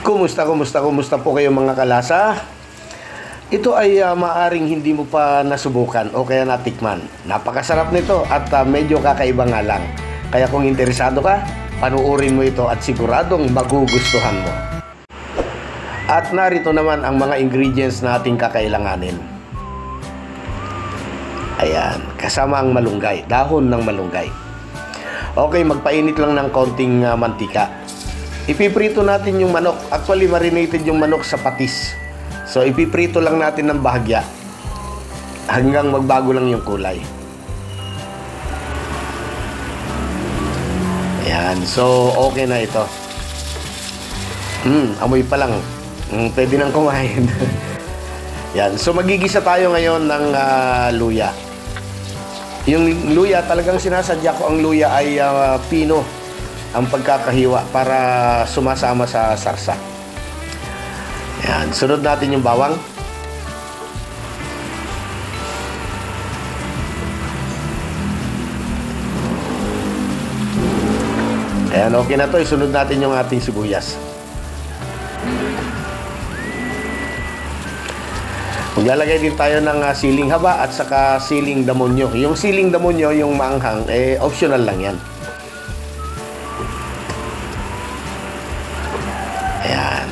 Kumusta, kumusta, kumusta po kayo mga kalasa? Ito ay ah, maaring hindi mo pa nasubukan o kaya natikman. Napakasarap nito at ah, medyo kakaiba nga lang. Kaya kung interesado ka, panuorin mo ito at siguradong magugustuhan mo. At narito naman ang mga ingredients na ating kakailanganin. Ayan, kasama ang malunggay, dahon ng malunggay. Okay, magpainit lang ng konting ah, mantika. Ipiprito natin yung manok. Actually, marinated yung manok sa patis. So, ipiprito lang natin ng bahagya. Hanggang magbago lang yung kulay. Ayan. So, okay na ito. Hmm, amoy pa lang. Hmm, pwede nang kumain. Yan. So, magigisa tayo ngayon ng ah, luya. Yung luya, talagang sinasadya ko ang luya ay ah, pino ang pagkakahiwa para sumasama sa sarsa. Yan. Sunod natin yung bawang. Ayan, okay na to. Isunod natin yung ating sibuyas. Maglalagay din tayo ng ah, siling haba at saka siling damonyo. Yung siling damonyo, yung maanghang, eh, optional lang yan. Ayan.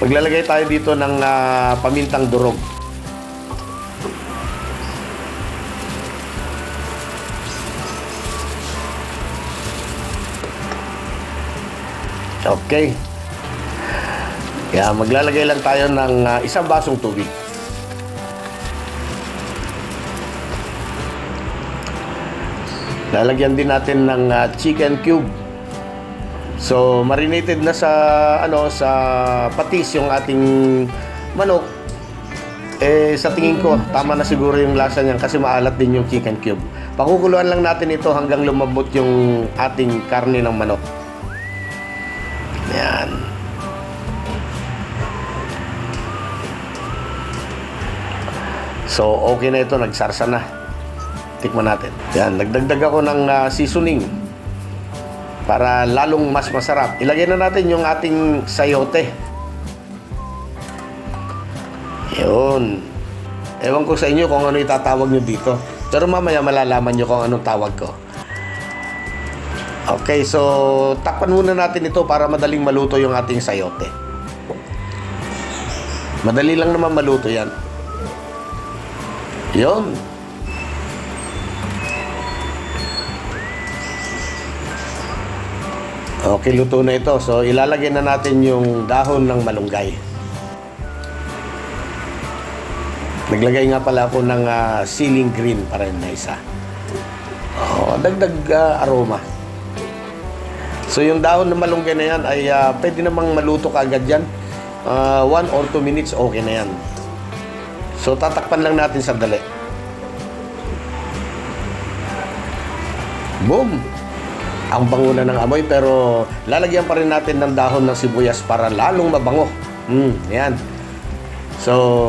Maglalagay tayo dito ng ah, pamintang durog. Okay. Kaya maglalagay lang tayo ng ah, isang basong tubig. Lalagyan din natin ng ah, chicken cube. So, marinated na sa ano sa patis yung ating manok. Eh sa tingin ko, tama na siguro yung lasa niyan kasi maalat din yung chicken cube. Pakukuluan lang natin ito hanggang lumambot yung ating karne ng manok. Yan. So, okay na ito. Nagsarsa na. Tikman natin. Yan. Nagdagdag ako ng ah, seasoning para lalong mas masarap. Ilagay na natin yung ating sayote. Yun. Ewan ko sa inyo kung ano itatawag nyo dito. Pero mamaya malalaman nyo kung anong tawag ko. Okay, so takpan muna natin ito para madaling maluto yung ating sayote. Madali lang naman maluto yan. Yun. Okay, luto na ito. So, ilalagay na natin yung dahon ng malunggay. Naglagay nga pala ako ng ah, ceiling green para na isa. Oh, dagdag ah, aroma. So, yung dahon ng malunggay na yan ay ah, pwede namang maluto kaagad yan. Ah, one or two minutes, okay na yan. So, tatakpan lang natin sandali. Boom! Ang bango na ng amoy pero lalagyan pa rin natin ng dahon ng sibuyas para lalong mabango. Hmm, yan. So,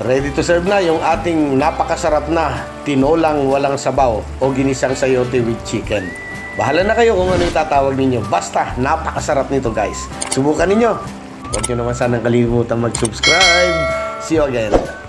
ready to serve na yung ating napakasarap na tinolang walang sabaw o ginisang sayote with chicken. Bahala na kayo kung ano yung tatawag ninyo. Basta, napakasarap nito guys. Subukan ninyo. Huwag nyo naman sanang kalimutan mag-subscribe. See you again.